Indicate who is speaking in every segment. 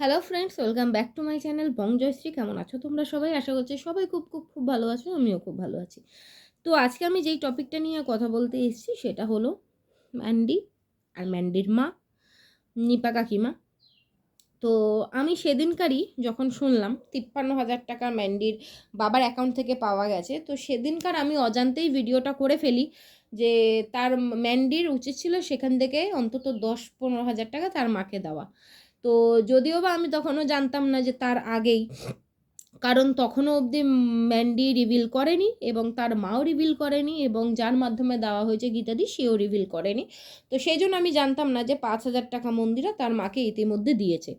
Speaker 1: Hello friends welcome back to my channel Bong Joyshree কেমন আছো তোমরা সবাই? আশা করছি সবাই খুব খুব খুব ভালো আছো, আমিও খুব ভালো আছি। তো আজকে আমি যেই টপিকটা নিয়ে কথা বলতে এসেছি সেটা হলো ম্যান্ডি আর ম্যান্ডির মা, নিপা কাকিমা। তো আমি সেদিনকারই যখন শুনলাম, তিপ্পান্ন হাজার টাকা ম্যান্ডির বাবার অ্যাকাউন্ট থেকে পাওয়া গেছে, তো সেদিনকার আমি অজান্তেই ভিডিওটা করে ফেলি যে তার ম্যান্ডির উচিত ছিল সেখান থেকে অন্তত দশ পনেরো হাজার টাকা তার মাকে দেওয়া। তো যদিও বা আমি তখনও জানতাম না যে তার আগেই, কারণ তখনও অবধি ম্যান্ডি রিভিল করেনি এবং তার মাও রিভিল করেনি এবং যার মাধ্যমে দেওয়া হয়েছে গীতাদি সেও রিভিল করেনি। তো সেই জন্য আমি জানতাম না যে পাঁচ হাজার টাকা মন্দিরা তার মাকে ইতিমধ্যে দিয়েছে।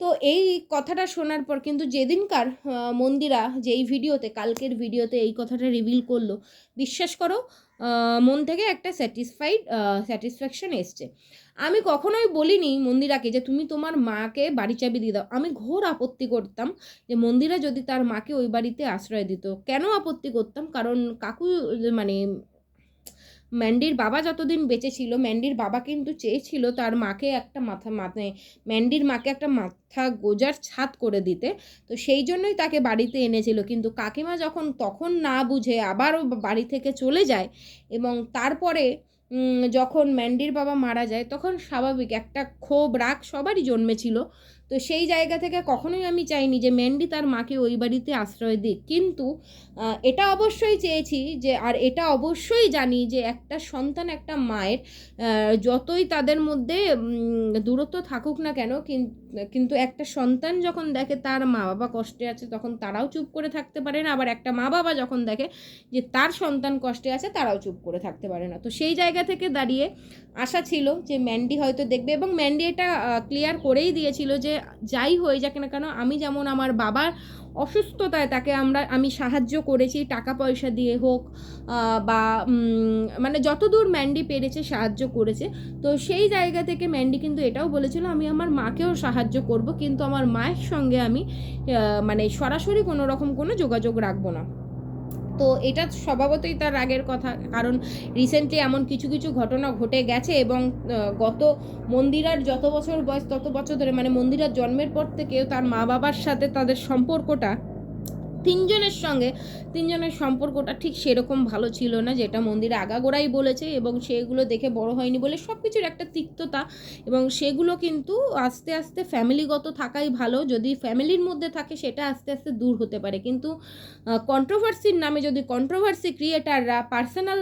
Speaker 1: তো এই কথাটা শোনার পর কিন্তু যেদিনকার মন্দিরা যে এই ভিডিওতে, কালকের ভিডিওতে এই কথাটা রিভিল করল, বিশ্বাস করো মন থেকে একটা স্যাটিসফাইড স্যাটিসফ্যাকশন এসছে। আমি কখনোই বলিনি মন্দিরাকে যে তুমি তোমার মাকে বাড়ি চাবি দিয়ে দাও। আমি ঘোর আপত্তি করতাম যে মন্দিরা যদি তার মাকে ওই বাড়িতে আশ্রয় দিত। কেন আপত্তি করতাম? কারণ কাকু মানে ম্যান্ডির বাবা যতদিন বেঁচে ছিল, ম্যান্ডির বাবা কিন্তু চেয়েছিল তার মাকে একটা মাথা মানে ম্যান্ডির মাকে একটা মাথা গোজার ছাদ করে দিতে। তো সেই জন্যই তাকে বাড়িতে এনেছিল। কিন্তু কাকিমা যখন তখন না বুঝে আবারও বাড়ি থেকে চলে যায় এবং তারপরে যখন ম্যান্ডির বাবা মারা যায়, তখন স্বাভাবিক একটা ক্ষোভ, রাগ সবারই জন্মেছিল। তো সেই জায়গা থেকে কখনোই আমি চাইনি যে ম্যান্ডি তার মাকে ওই বাড়িতে আশ্রয় দিক। কিন্তু এটা অবশ্যই চেয়েছি যে, আর এটা অবশ্যই জানি যে একটা সন্তান, একটা মায়ের যতই তাদের মধ্যে দূরত্ব থাকুক না কেন কিন্তু একটা সন্তান যখন দেখে তার মা বাবা কষ্টে আছে, তখন তারাও চুপ করে থাকতে পারে না। আবার একটা মা বাবা যখন দেখে যে তার সন্তান কষ্টে আছে, তারাও চুপ করে থাকতে পারে না। তো সেই জায়গা থেকে দাঁড়িয়ে আশা ছিল যে ম্যান্ডি হয়তো দেখবে এবং ম্যান্ডি এটা ক্লিয়ার করেই দিয়েছিল যে যাই হয়ে যাক না কেন, আমি যেমন আমার বাবার অসুস্থতায় তাকে আমরা, আমি সাহায্য করেছি, টাকা পয়সা দিয়ে হোক বা মানে যতদূর ম্যান্ডি পেরেছে সাহায্য করেছে। তো সেই জায়গা থেকে ম্যান্ডি কিন্তু এটাও বলেছিল, আমি আমার মাকেও সাহায্য করব, কিন্তু আমার মায়ের সঙ্গে আমি মানে সরাসরি কোনো রকম কোনো যোগাযোগ রাখব না। তো এটা স্বভাবতই তার রাগের কথা। কারণ রিসেন্টলি এমন কিছু কিছু ঘটনা ঘটে গেছে এবং গত মন্দিরার যত বছর বয়স, তত বছর ধরে মানে মন্দিরার জন্মের পর থেকেও তার মা বাবার সাথে তাদের সম্পর্কটা তিনজনের সঙ্গে তিনজনের সম্পর্কটা ঠিক সেরকম ভালো ছিল না, যেটা মন্দিরে আগাগোড়াই বলেছে এবং সেগুলো দেখে বড় হয়নি বলে সব কিছুর একটা তিক্ততা এবং সেগুলো কিন্তু আস্তে আস্তে ফ্যামিলিগত থাকাই ভালো, যদি ফ্যামিলির মধ্যে থাকে সেটা আস্তে আস্তে দূর হতে পারে। কিন্তু কন্ট্রোভার্সির নামে যদি কন্ট্রোভার্সি ক্রিয়েটাররা পার্সোনাল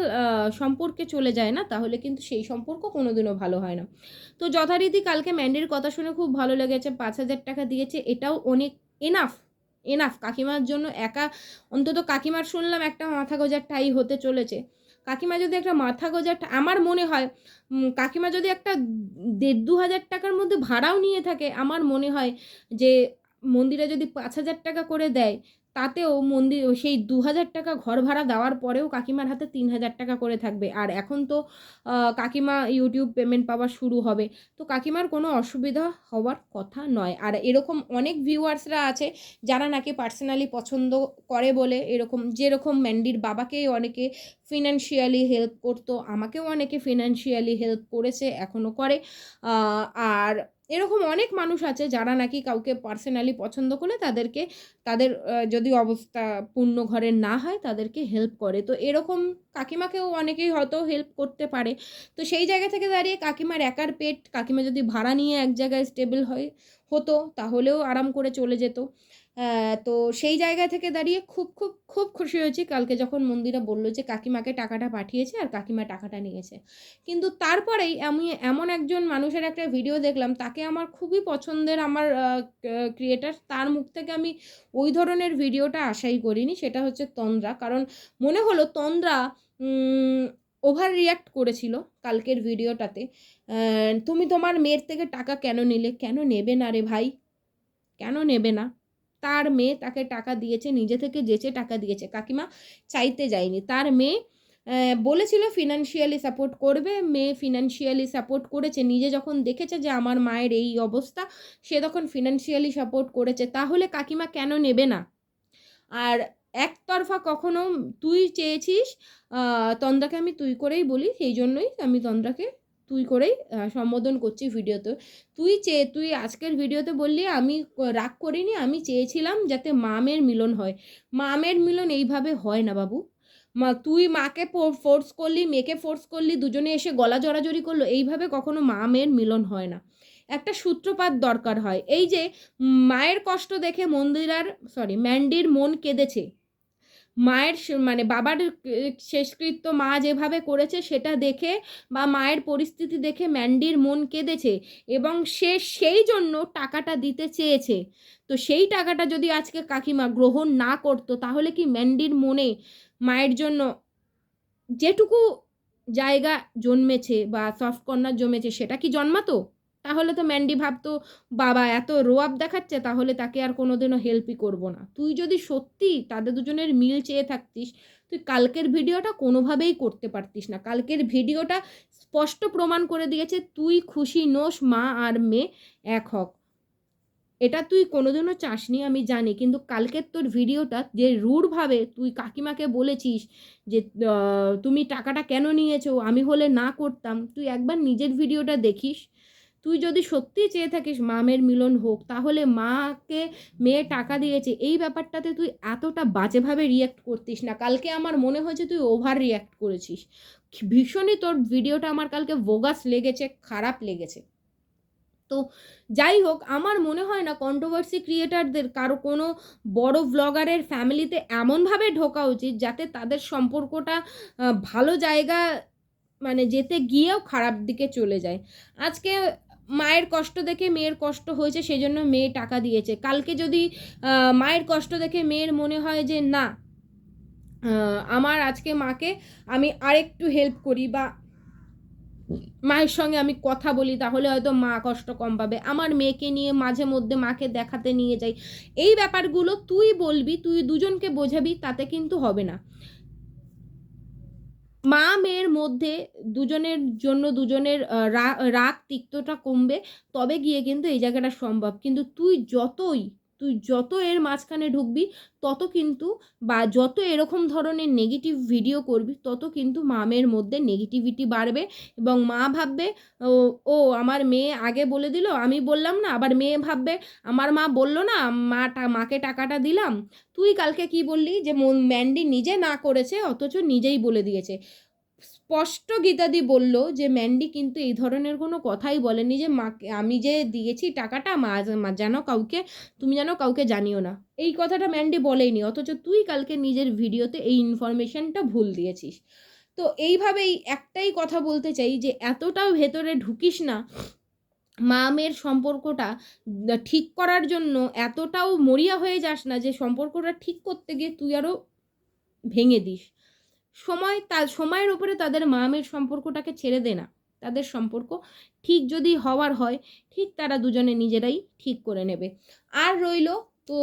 Speaker 1: সম্পর্কে চলে যায় না, তাহলে কিন্তু সেই সম্পর্ক কোনোদিনও ভালো হয় না। তো যথারীতি কালকে ম্যান্ডির কথা শুনে খুব ভালো লেগেছে, পাঁচ হাজার টাকা দিয়েছে, এটাও অনেক এনাফ এনাফ কাকিমার জন্য একা, অন্তত কাকিমার শুনলাম একটা মাথা গোজার টাই হতে চলেছে। কাকিমা যদি একটা মাথা গোজার আমার মনে হয় কাকিমা যদি একটা দেড় দু হাজার টাকার মধ্যে ভাড়াও নিয়ে থাকে, আমার মনে হয় যে মন্দিরে যদি পাঁচ হাজার টাকা করে দেয় তাতেও মন্দির, সেই দু হাজার টাকা ঘর ভাড়া দেওয়ার পরেও কাকিমার হাতে তিন হাজার টাকা করে থাকবে। আর এখন তো কাকিমা ইউটিউব পেমেন্ট পাওয়া শুরু হবে। তো কাকিমার কোনো অসুবিধা হওয়ার কথা নয়। আর এরকম অনেক ভিউয়ার্সরা আছে, যারা নাকি পার্সোনালি পছন্দ করে বলে এরকম, যেরকম ম্যান্ডির বাবাকে অনেকে ফিনান্সিয়ালি হেল্প করতো, আমাকেও অনেকে ফিনান্সিয়ালি হেল্প করেছে এখনও করে। আর এরকম অনেক মানুষ আছে যারা নাকি কাউকে পার্সোনালি পছন্দ করে তাদেরকে, তাদের যদি অবস্থা পূর্ণ ঘরের না হয় তাদেরকে হেল্প করে। তো এরকম কাকিমাকেও অনেকেই হয়তো হেল্প করতে পারে। তো সেই জায়গা থেকে দাঁড়িয়ে কাকিমার একার পেট, কাকিমা যদি ভাড়া নিয়ে এক জায়গায় স্টেবল হয়, হতো, তাহলেও আরাম করে চলে যেত। তো সেই জায়গা থেকে দাঁড়িয়ে খুব খুব খুব খুশি হয়েছি। কালকে যখন মন্দিরা বলল যে কাকিমাকে টাকাটা পাঠিয়েছে আর কাকিমা টাকাটা নিয়েছে। কিন্তু তারপরেই আমি এমন একজন মানুষের একটা ভিডিও দেখলাম, তাকে আমার খুবই পছন্দের আমার ক্রিয়েটার তার মুখ থেকে আমি ওই ধরনের ভিডিওটা আশাই করিনি, সেটা হচ্ছে তন্দ্রা। কারণ মনে হলো তন্দ্রা ওভার রিয়াক্ট করেছিল কালকের ভিডিওটাতে। তুমি তোমার মেয়ের থেকে টাকা কেন নিলে? কেন নেবে না রে ভাই? কেন নেবে না? তার মেয়ে তাকে টাকা দিয়েছে, নিজে থেকে যেচে টাকা দিয়েছে। কাকিমা চাইতে যায়নি। তার মেয়ে বলেছিল ফিনান্সিয়ালি সাপোর্ট করবে। মেয়ে ফিনান্সিয়ালি সাপোর্ট করেছে। নিজে যখন দেখেছে যে আমার মায়ের এই অবস্থা, সে তখন ফিনান্সিয়ালি সাপোর্ট করেছে। তাহলে কাকিমা কেন নেবে না? আর একতরফা কখনো তুই চেয়েছিস? তন্দ্রাকে আমি তুই করেই বলি সেই জন্যই আমি তন্দ্রাকে তুই করেই সম্বোধন করছি ভিডিওতে। তুই চেয়ে, তুই আজকের ভিডিওতে বললি, আমি রাগ করিনি, আমি চেয়েছিলাম যাতে মামের মিলন হয়। মামের মিলন এইভাবে হয় না বাবু। মা, তুই মাকে ফোর্স করলি, মেয়েকে ফোর্স করলি, দুজনে এসে গলা জড়াজড়ি করল, এইভাবে কখনো মামের মিলন হয় না। একটা সূত্রপাত দরকার হয়। এই যে মায়ের কষ্ট দেখে মন্দিরার সরি ম্যান্ডির মন কেঁদেছে। মায়ের মানে বাবার শেষকৃত্য মা যেভাবে করেছে সেটা দেখে বা মায়ের পরিস্থিতি দেখে ম্যান্ডির মন কেঁদেছে এবং সে সেই জন্য টাকাটা দিতে চেয়েছে। তো সেই টাকাটা যদি আজকে কাকিমা গ্রহণ না করতো তাহলে কি ম্যান্ডির মনে মায়ের জন্য যেটুকু জায়গা জন্মেছে বা সফট কর্নার জমেছে সেটা কি জন্মাতো? তাহলে তো ম্যান্ডি ভাবতো বাবা, এত রোয়াব দেখাচ্ছে, তাহলে তাকে আর কোনোদিনও হেল্পই করব না। তুই যদি সত্যি তাদের দুজনের মিল চেয়ে থাকতিস, তুই কালকের ভিডিওটা কোনোভাবেই করতে পারতিস না। কালকের ভিডিওটা স্পষ্ট প্রমাণ করে দিয়েছে, তুই খুশি নোস, মা আর মেয়ে এক হক। এটা তুই কোনোদিনও চাসনি, আমি জানি। কিন্তু কালকের তোর ভিডিওটা যে রূঢ়ভাবে তুই কাকিমাকে বলেছিস যে তুমি টাকাটা কেন নিয়েছো? আমি হলে না করতাম। তুই একবার নিজের ভিডিওটা দেখিস। তুই যদি সত্যিই চেয়ে থাকিস মামের মিলন হোক, তাহলে মাকে, মেয়ে টাকা দিয়েছে, এই ব্যাপারটাতে তুই এতটা বাজেভাবে রিয়্যাক্ট করতিস না। কালকে আমার মনে হয়েছে তুই ওভার রিয়্যাক্ট করেছিস। ভীষণই তোর ভিডিওটা আমার কালকে বোগাস লেগেছে, খারাপ লেগেছে। তো যাই হোক, আমার মনে হয় না কন্ট্রোভার্সি ক্রিয়েটারদের কারও কোনো বড় ব্লগারের ফ্যামিলিতে এমনভাবে ঢোকা উচিত যাতে তাদের সম্পর্কটা ভালো জায়গা মানে যেতে গিয়েও খারাপ দিকে চলে যায়। আজকে মায়ের কষ্ট দেখে মেয়ের কষ্ট হয়েছে সেই জন্য মেয়ে টাকা দিয়েছে। কালকে যদি মায়ের কষ্ট দেখে মেয়ের মনে হয় যে, না আমার আজকে মাকে আমি আরেকটু হেল্প করি বা মায়ের সঙ্গে আমি কথা বলি, তাহলে হয়তো মা কষ্ট কম পাবে। আমার মেয়েকে নিয়ে মাঝে মধ্যে মাকে দেখাতে নিয়ে যাই। এই ব্যাপারগুলো তুই বলবি, তুই দুজনকে বোঝাবি, তাতে কিন্তু হবে না। মা মেয়ের মধ্যে দুজনের জন্য দুজনের রাগ তিক্তটা কমবে, তবে গিয়ে কিন্তু এই জায়গাটা সম্ভব। কিন্তু তুই যতই তুই যত এর মাঝখানে ঢুকবি, তত কিন্তু বা যত এরকম ধরনের নেগেটিভ ভিডিও করবি, তত কিন্তু মামের মধ্যে নেগেটিভিটি বাড়বে এবং মা ভাববে, ও আমার মেয়ে আগে বলে দিল, আমি বললাম না। আবার মেয়ে ভাববে, আমার মা বলল না মা মাকে টাকাটা দিলাম। তুই কালকে কি বললি? যে ম্যান্ডি নিজে না করেছে, অথচ নিজেই বলে দিয়েছে। স্পষ্ট গীতাদি বলল যে, ম্যান্ডি কিন্তু এই ধরনের কোনো কথাই বলেনি যে মাকে আমি যে দিয়েছি টাকাটা, মা যেন কাউকে, তুমি যেন কাউকে জানিও না। এই কথাটা ম্যান্ডি বলেইনি, অথচ তুই কালকে নিজের ভিডিওতে এই ইনফরমেশনটা ভুল দিয়েছিস। তো এইভাবেই একটাই কথা বলতে চাই যে এতটাও ভেতরে ঢুকিস না মা মেয়ের সম্পর্কটা ঠিক করার জন্য এতটাও মরিয়া হয়ে যাস না যে, সম্পর্কটা ঠিক করতে গিয়ে তুই আরও ভেঙে দিস। সময় তার সময়ের উপরে তাদের মা মেয়ের সম্পর্কটাকে ছেড়ে দে না। তাদের সম্পর্ক ঠিক যদি হওয়ার হয়, ঠিক তারা দুজনে নিজেরাই ঠিক করে নেবে। আর রইল, তো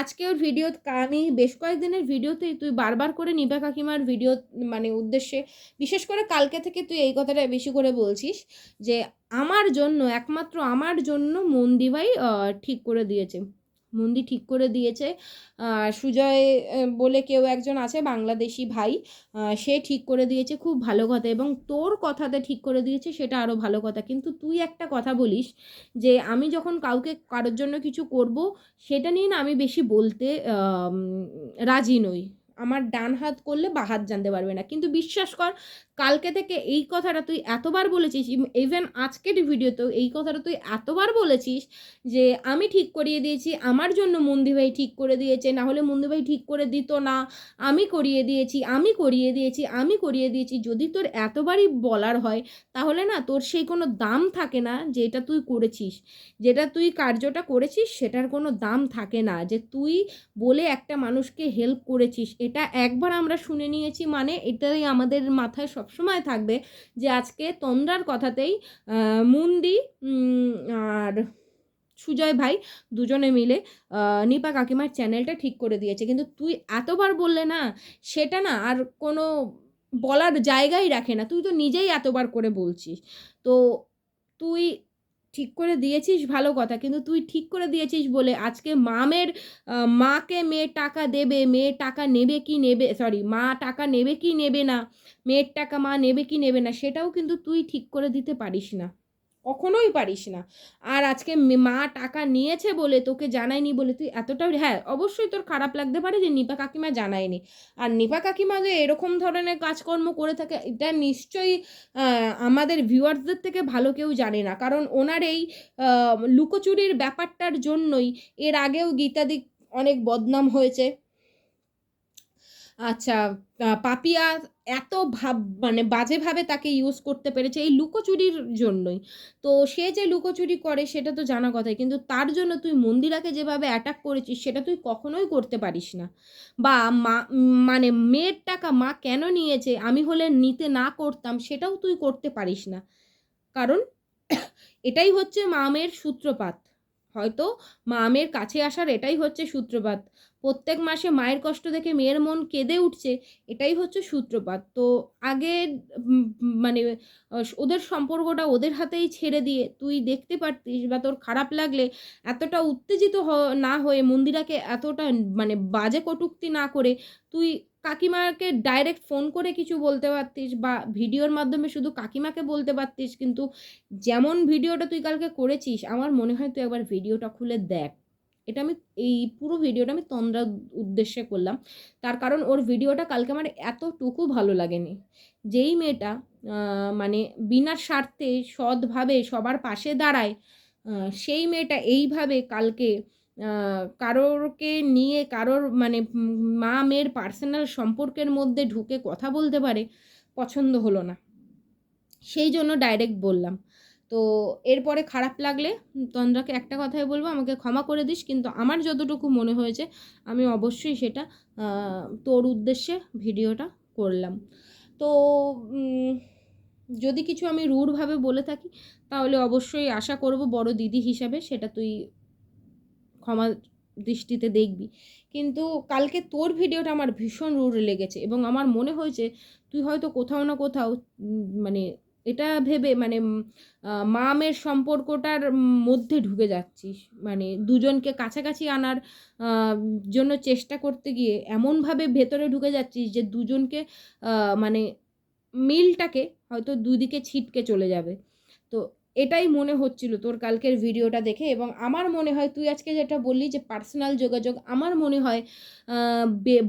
Speaker 1: আজকের ভিডিও আমি বেশ কয়েকদিনের ভিডিওতেই তুই বারবার করে নিপা কাকিমার ভিডিও মানে উদ্দেশ্যে, বিশেষ করে কালকে থেকে তুই এই কথাটা বেশি করে বলছিস যে, আমার জন্য, একমাত্র আমার জন্য মন্দিভাই ঠিক করে দিয়েছে। মন্দি ঠিক করে দিয়েছে। সুজয় বলে কেউ একজন আছে, বাংলাদেশি ভাই সে ঠিক করে দিয়েছে খুব ভালো কথা এবং তোর কথাতে ঠিক করে দিয়েছে সেটা আরও ভালো কথা। কিন্তু তুই একটা কথা বলিস যে, আমি যখন কাউকে, কারোর জন্য কিছু করব, সেটা নিয়ে না আমি বেশি বলতে রাজি নই। আমার ডান হাত করলে বা হাত জানতে পারবে না। কিন্তু বিশ্বাস কর কালকে থেকে এই কথাটা তুই এতবার বলেছিস ইভেন আজকের ভিডিওতেও এই কথাটা তুই এতবার বলেছিস যে আমি ঠিক করিয়ে দিয়েছি, আমার জন্য মন্দি ভাই ঠিক করে দিয়েছে না হলে মন্দি ভাই ঠিক করে দিত না। আমি করিয়ে দিয়েছি, আমি করিয়ে দিয়েছি, আমি করিয়ে দিয়েছি। যদি তোর এতবারই বলার হয়, তাহলে না তোর সেই কোনো দাম থাকে না যেটা তুই করেছিস। যেটা তুই কার্যটা করেছিস, সেটার কোনো দাম থাকে না যে তুই বলে একটা মানুষকে হেল্প করেছিস। এটা একবার আমরা শুনে নিয়েছি মানে এটাই আমাদের মাথায় সবসময় থাকবে যে আজকে তন্দ্রার কথাতেই মুন্দি আর সুজয় ভাই দুজনে মিলে নিপা কাকিমার চ্যানেলটা ঠিক করে দিয়েছে। কিন্তু তুই এতবার বললে না, সেটা না আর কোনো বলার জায়গাই রাখে না। তুই তো নিজেই এতবার করে বলছিস। তো তুই ঠিক করে দিয়েছিস, ভালো কথা। কিন্তু তুই ঠিক করে দিয়েছিস বলে আজকে মামের মাকে মেয়ে টাকা দেবে মেয়ে টাকা নেবে কি নেবে সরি মা টাকা নেবে কি নেবে না, মেয়ের টাকা মা নেবে কি নেবে না, সেটাও কিন্তু তুই ঠিক করে দিতে পারিস না। কখনোই পারিস না। আর আজকে মা টাকা নিয়েছে বলে তোকে জানায়নি বলে তুই এতটা হ্যাঁ অবশ্যই তোর খারাপ লাগতে পারে যে নিপা কাকিমা জানায়নি। আর নিপা কাকিমা যে এরকম ধরনের কাজকর্ম করে থাকে, এটা নিশ্চয়ই আমাদের ভিউয়ার্সদের থেকে ভালো কেউ জানে না। কারণ ওনার এই লুকোচুরির ব্যাপারটার জন্যই এর আগেও গীতাদি অনেক বদনাম হয়েছে। আচ্ছা পাপিয়া এত ভাব মানে বাজেভাবে তাকে ইউজ করতে পেরেছে এই লুকোচুরির জন্যই। তো সে যে লুকোচুরি করে সেটা তো জানা কথাই, কিন্তু তার জন্য তুই মন্দিরাকে যেভাবে অ্যাটাক করেছিস সেটা তুই কখনোই করতে পারিস না। বা মা মানে মেয়ের টাকা মা কেন নিয়েছে, আমি হলে নিতে না করতাম, সেটাও তুই করতে পারিস না। কারণ এটাই হচ্ছে মা মামের সূত্রপাত। হয়তো মামের কাছে আসার এটাই হচ্ছে সূত্রপাত। প্রত্যেক মাসে মায়ের কষ্ট দেখে মেয়ের মন কেঁদে উঠছে, এটাই হচ্ছে সূত্রপাত। তো আগে মানে ওদের সম্পর্কটা ওদের হাতেই ছেড়ে দিয়ে তুই দেখতে পারতিস বা তোর খারাপ লাগলে এতটা উত্তেজিত না হয়ে মন্দিরাকে এতটা মানে বাজে কটূক্তি না করে তুই কাকিমাকে ডাইরেক্ট ফোন করে কিছু বলতে পারতিস বা ভিডিওর মাধ্যমে শুধু কাকিমাকে বলতে পারতিস, কিন্তু যেমন ভিডিওটা তুই কালকে করেছিস, আমার মনে হয় তুই একবার ভিডিওটা খুলে দেখ। এটা আমি, এই পুরো ভিডিওটা আমি তন্দ্রার উদ্দেশ্যে করলাম। তার কারণ ওর ভিডিওটা কালকে আমার এতটুকু ভালো লাগেনি। যেই মেয়েটা মানে বিনা স্বার্থে, সৎভাবে সবার পাশে দাঁড়ায় সেই মেয়েটা এইভাবে কালকে কারোরকে নিয়ে কারোর মানে মা মেয়ের পার্সোনাল সম্পর্কের মধ্যে ঢুকে কথা বলতে পারে পছন্দ হলো না। সেই জন্য ডাইরেক্ট বললাম। তো এরপরে খারাপ লাগলে তন্দ্রাকে একটা কথাই বলব, আমাকে ক্ষমা করে দিস, কিন্তু আমার যতটুকু মনে হয়েছে আমি অবশ্যই সেটা তোর উদ্দেশ্যে ভিডিওটা করলাম। তো যদি কিছু আমি রূঢ়ভাবে বলে থাকি, তাহলে অবশ্যই আশা করব বড় দিদি হিসাবে সেটা তুই ক্ষমা দৃষ্টিতে দেখবি। কিন্তু কালকে তোর ভিডিওটা আমার ভীষণ রূঢ় লেগেছে এবং আমার মনে হয়েছে তুই হয়তো কোথাও না কোথাও মানে এটা ভেবে মানে উম, আহ, মা মেয়ের সম্পর্কটার মধ্যে ঢুকে যাচ্ছিস। মানে দুজনকে কাছাকাছি আনার জন্য চেষ্টা করতে গিয়ে এমনভাবে ভেতরে ঢুকে যাচ্ছিস যে দুজনকে মানে মিলটাকে হয়তো দুদিকে ছিটকে চলে যাবে। তো এটাই মনে হচ্ছিল তোর কালকের ভিডিওটা দেখে এবং আমার মনে হয়, তুই আজকে যেটা বললি যে পার্সোনাল যোগাযোগ, আমার মনে হয়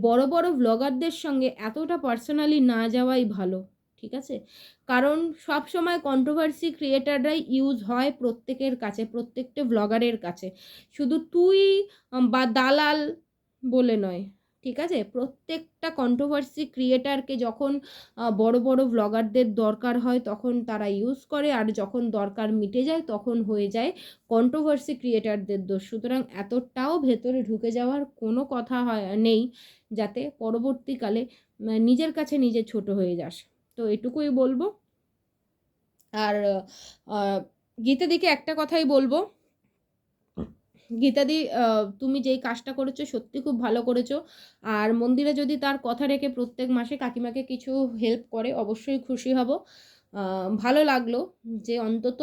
Speaker 1: বড় বড় ভ্লগারদের সঙ্গে এতটা পার্সোনালি না যাওয়াই ভালো, ঠিক আছে? কারণ সব সময় কন্ট্রোভার্সি ক্রিয়েটাররাই ইউজ হয় প্রত্যেকের কাছে, প্রত্যেকটা ভ্লগারের কাছে। শুধু তুই, বা দালাল বলে নয় ঠিক আছে? প্রত্যেকটা কন্ট্রোভার্সি ক্রিয়েটারকে যখন বড় বড় ভ্লগারদের দরকার হয় তখন তারা ইউজ করে আর যখন দরকার মিটে যায় তখন হয়ে যায় কন্ট্রোভার্সি ক্রিয়েটারদের দোষ। সুতরাং এতটাও ভেতরে ঢুকে যাওয়ার কোনো কথা হয় নেই যাতে পরবর্তীকালে নিজের কাছে নিজে ছোট হয়ে যাস। তো এটুকুই বলব। আর আহ, গীতাদিকে একটা কথাই বলব। গীতাদি তুমি যেই কাজটা করেছ সত্যি খুব ভালো করেছ। আর মন্দিরে যদি তার কথা রেখে প্রত্যেক মাসে কাকিমাকে কিছু হেল্প করে, অবশ্যই খুশি হব। ভালো লাগল যে অন্তত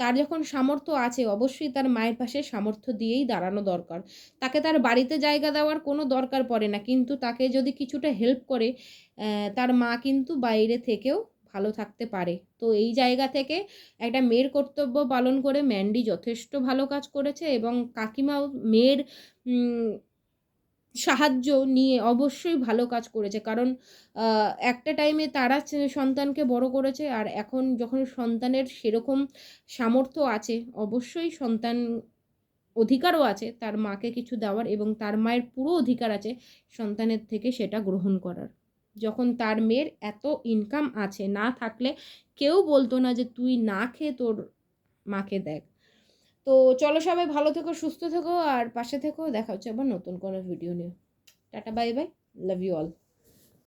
Speaker 1: তার যখন সামর্থ্য আছে, অবশ্যই তার মায়ের পাশে সামর্থ্য দিয়েই দাঁড়ানো দরকার। তাকে তার বাড়িতে জায়গা দেওয়ার কোনো দরকার পড়ে না, কিন্তু তাকে যদি কিছুটা হেল্প করে তার মা কিন্তু বাইরে থেকেও ভালো থাকতে পারে। তো এই জায়গা থেকে একটা মেয়ের কর্তব্য পালন করে ম্যান্ডি যথেষ্ট ভালো কাজ করেছে এবং কাকিমাও মেয়ের সাহায্য নিয়ে অবশ্যই ভালো কাজ করেছে। কারণ একটা টাইমে তারা সন্তানকে বড় করেছে আর এখন যখন সন্তানের সেরকম সামর্থ্য আছে, অবশ্যই সন্তান অধিকারও আছে, তার মাকে কিছু দেওয়ার এবং তার মায়ের পুরো অধিকার আছে সন্তানের থেকে সেটা গ্রহণ করার। যখন তার মেয়ের এত ইনকাম আছে, না থাকলে কেউ বলতো না যে তুই না খেয়ে তোর মাকে দেখ। তো চলো সবাই ভালো থেকো, সুস্থ থেকো, আর পাশে থেকো। দেখা হচ্ছে আবার নতুন কোনো ভিডিও নিয়ে। Tata bye bye love you all